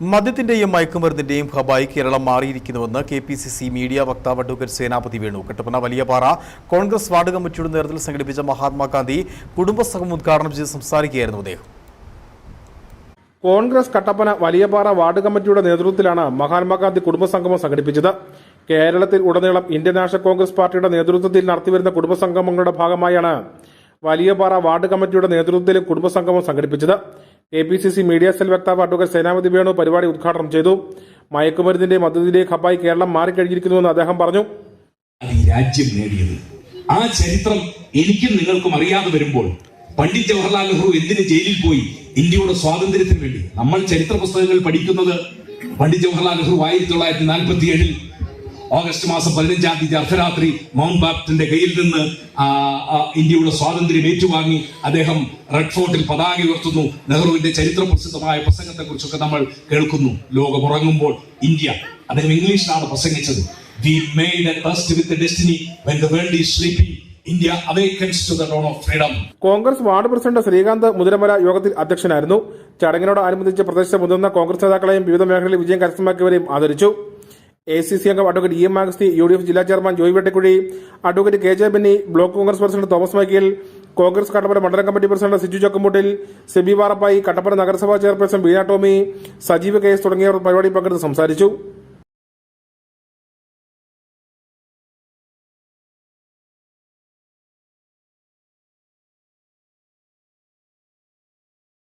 മദ്യത്തിന്റെയും മയക്കുമരുന്നിന്റെയും ഹബായി Keralam മാറിയിരിക്കുന്നുവെന്ന് K P C C media വക്താവ് അഡ്വക്കേറ്റ് സേനാപതി വേണു. കട്ടപ്പന വലിയപാറ കോൺഗ്രസ് വാർഡ് കമ്മിറ്റിയുടെ നേതൃത്വത്തിൽ സംഘടിപ്പിച്ച മഹാത്മാഗാന്ധി കുടുംബസംഘം ഉദ്ഘാടനം ചെയ്ത് സംസാരിക്കുകയായിരുന്നു അദ്ദേഹം. കോൺഗ്രസ് കട്ടപ്പന വലിയപാറ വാർഡ് കമ്മിറ്റിയുടെ നേതൃത്വത്തിലാണ് മഹാത്മാഗാന്ധി കുടുംബസംഗമം സംഘടിപ്പിച്ചത്. കേരളത്തിൽ ഉടനീളം ഇന്ത്യൻ നാഷണൽ കോൺഗ്രസ് പാർട്ടിയുടെ നേതൃത്വത്തിൽ നടത്തിവരുന്ന കുടുംബസംഗമങ്ങളുടെ ഭാഗമായാണ് വലിയപാറ വാർഡ് കമ്മിറ്റിയുടെ നേതൃത്വത്തിലും കുടുംബസംഗമം സംഘടിപ്പിച്ചത്. K P C C media cell വക്താവ് അഡ്വക്കേറ്റ് സേനാപതി വേണു പരിപാടി ഉദ്ഘാടനം ചെയ്തു. മയക്കുമരുന്നിന്റെ മദ്യത്തിന്റെയും ഹബ്ബായി കേരളം മാറിക്കഴിഞ്ഞിരിക്കുന്നുവെന്ന് അദ്ദേഹം പറഞ്ഞു. രാജ്യം നേടിയത്. ആ ചരിത്രം എനിക്കും നിങ്ങൾക്കും അറിയാതെ വരുമ്പോൾ പണ്ഡിറ്റ് ജവഹർലാൽ നെഹ്റു എന്തിന് ജയിലിൽ പോയി? ഇന്ത്യയുടെ സ്വാതന്ത്ര്യത്തിന് വേണ്ടി. നമ്മൾ ചരിത്ര പുസ്തകങ്ങൾ പഠിക്കുന്നത് പണ്ഡിറ്റ് ജവഹർലാൽ നെഹ്റു ആയിരത്തി തൊള്ളായിരത്തി നാൽപ്പത്തി ഏഴിൽ ഓഗസ്റ്റ് മാസം പതിനഞ്ചാം തീയതി അർദ്ധരാത്രി മൗണ്ട് ബാപ്റ്റിന്റെ കയ്യിൽ നിന്ന് ഇന്ത്യയുടെ സ്വാതന്ത്ര്യം ഏറ്റുവാങ്ങി അദ്ദേഹം റെഡ് ഫോർട്ടിൽ പതാക ഉയർത്തുന്നു. നെഹ്റുവിന്റെ ചരിത്ര പ്രസിദ്ധമായ പ്രസംഗത്തെ കുറിച്ചൊക്കെ നമ്മൾ കേൾക്കുന്നു. ലോകം ഉറങ്ങുമ്പോൾ ഇന്ത്യ അദ്ദേഹം ഇംഗ്ലീഷിലാണ് പ്രസംഗിച്ചത്. We made with destiny when the world is sleeping India awakens to the dawn of freedom. Congress ward president Srikanth Muthiramala യോഗത്തിൽ അധ്യക്ഷനായിരുന്നു. ചടങ്ങിനോടനുബന്ധിച്ച് പ്രദേശത്തെ മുതിർന്ന കോൺഗ്രസ് നേതാക്കളെയും വിവിധ മേഖലകളിൽ വിജയം കരസ്ഥമാക്കിയവരെയും ആദരിച്ചു. എ സി സി അംഗം advocate E M Agasthy U D F ജില്ലാ chairman Joy Vettikuzhi advocate K J Benny block Congress president Thomas Michael Congress Kattappana മണ്ഡലം കമ്മിറ്റി പ്രസിഡന്റ് സിജു ചക്കുമുട്ടിൽ സെബി വാറപ്പായി കട്ടപ്പന നഗരസഭാ chairperson Beena Tomy Sajeev K S തുടങ്ങിയവർ പരിപാടി പങ്കെടുത്ത് സംസാരിച്ചു.